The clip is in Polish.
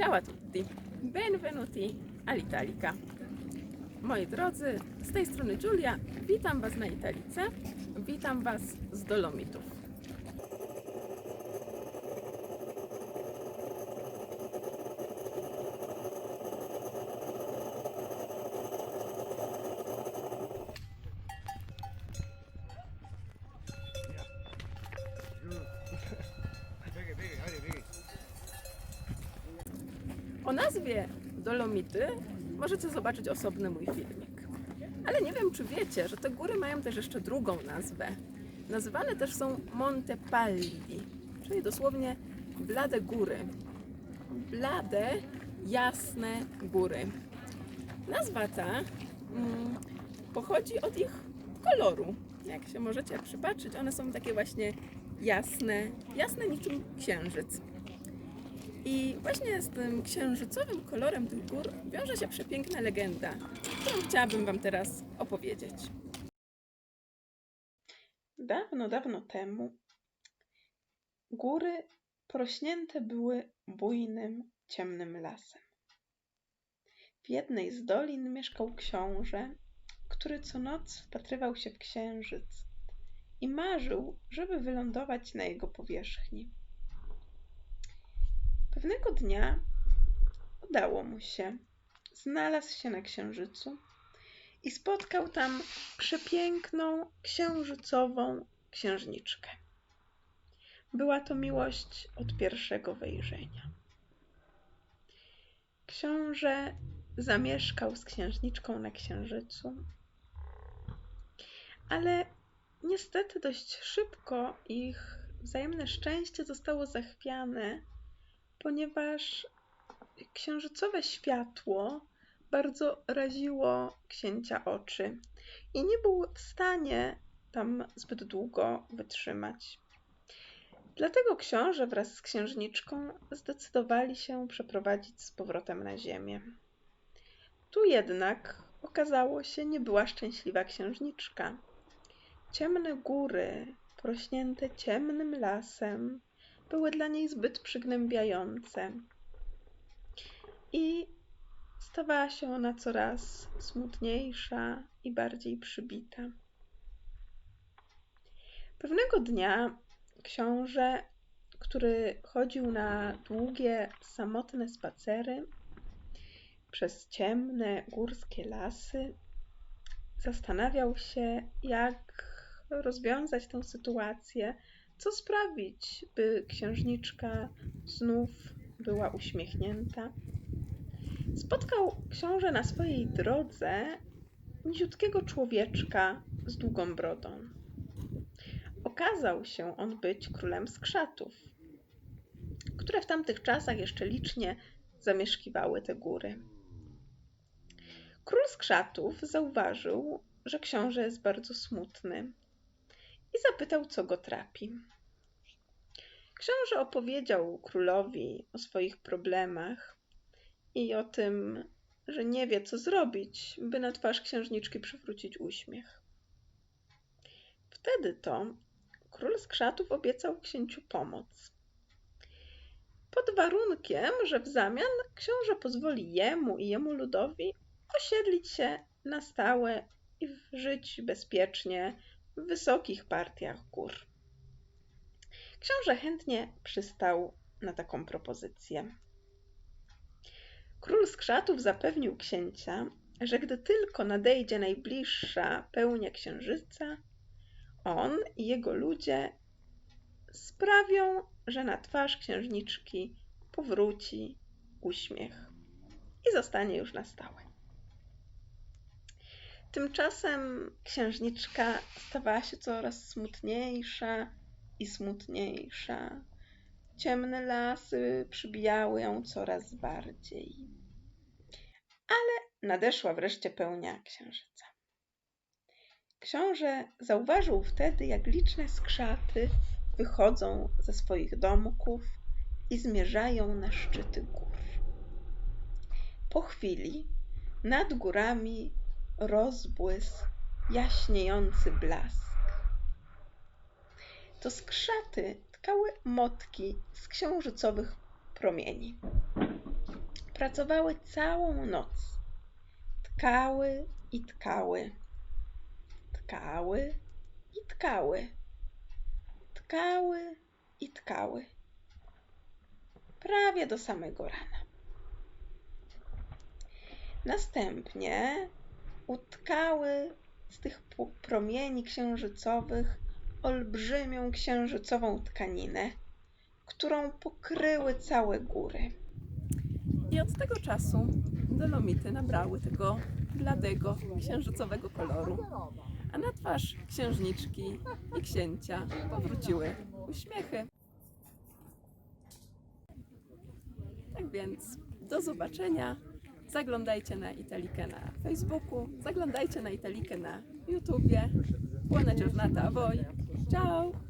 Ciao a tutti, benvenuti all'Italica. Moi drodzy, z tej strony Giulia, witam Was na Italice, witam Was z Dolomitów. O nazwie Dolomity możecie zobaczyć osobny mój filmik. Ale nie wiem, czy wiecie, że te góry mają też jeszcze drugą nazwę. Nazywane też są Monte Palli, czyli dosłownie blade góry. Blade, jasne góry. Nazwa ta mm, pochodzi od ich koloru. Jak się możecie przypatrzeć, one są takie właśnie jasne, jasne niczym księżyc. I właśnie z tym księżycowym kolorem tych gór wiąże się przepiękna legenda, którą chciałabym Wam teraz opowiedzieć. Dawno, dawno temu góry porośnięte były bujnym, ciemnym lasem. W jednej z dolin mieszkał książę, który co noc wpatrywał się w księżyc i marzył, żeby wylądować na jego powierzchni. Pewnego dnia udało mu się. Znalazł się na księżycu i spotkał tam przepiękną, księżycową księżniczkę. Była to miłość od pierwszego wejrzenia. Książę zamieszkał z księżniczką na księżycu, ale niestety dość szybko ich wzajemne szczęście zostało zachwiane ponieważ księżycowe światło bardzo raziło księcia oczy i nie był w stanie tam zbyt długo wytrzymać. Dlatego książę wraz z księżniczką zdecydowali się przeprowadzić z powrotem na ziemię. Tu jednak okazało się nie była szczęśliwa księżniczka. Ciemne góry, porośnięte ciemnym lasem, były dla niej zbyt przygnębiające. I stawała się ona coraz smutniejsza i bardziej przybita. Pewnego dnia książę, który chodził na długie, samotne spacery przez ciemne górskie lasy, zastanawiał się, jak rozwiązać tę sytuację, co sprawić, by księżniczka znów była uśmiechnięta? Spotkał książę na swojej drodze niziutkiego człowieczka z długą brodą. Okazał się on być królem skrzatów, które w tamtych czasach jeszcze licznie zamieszkiwały te góry. Król skrzatów zauważył, że książę jest bardzo smutny i zapytał, co go trapi. Książę opowiedział królowi o swoich problemach i o tym, że nie wie, co zrobić, by na twarz księżniczki przywrócić uśmiech. Wtedy to król skrzatów obiecał księciu pomoc. Pod warunkiem, że w zamian książę pozwoli jemu i jemu ludowi osiedlić się na stałe i żyć bezpiecznie w wysokich partiach gór. Książę chętnie przystał na taką propozycję. Król skrzatów zapewnił księcia, że gdy tylko nadejdzie najbliższa pełnia księżyca, on i jego ludzie sprawią, że na twarz księżniczki powróci uśmiech i zostanie już na stałe. Tymczasem księżniczka stawała się coraz smutniejsza i smutniejsza. Ciemne lasy przybijały ją coraz bardziej. Ale nadeszła wreszcie pełnia księżyca. Książę zauważył wtedy, jak liczne skrzaty wychodzą ze swoich domków i zmierzają na szczyty gór. Po chwili nad górami rozbłysk, jaśniejący blask. To skrzaty tkały motki z księżycowych promieni. Pracowały całą noc. Tkały i tkały. Tkały i tkały. Tkały i tkały. Prawie do samego rana. Następnie utkały z tych promieni księżycowych olbrzymią księżycową tkaninę, którą pokryły całe góry. I od tego czasu dolomity nabrały tego bladego, księżycowego koloru, a na twarz księżniczki i księcia powróciły uśmiechy. Tak więc do zobaczenia. Zaglądajcie na Italikę na Facebooku, zaglądajcie na Italikę na YouTubie. Buona giornata a voi. Ciao!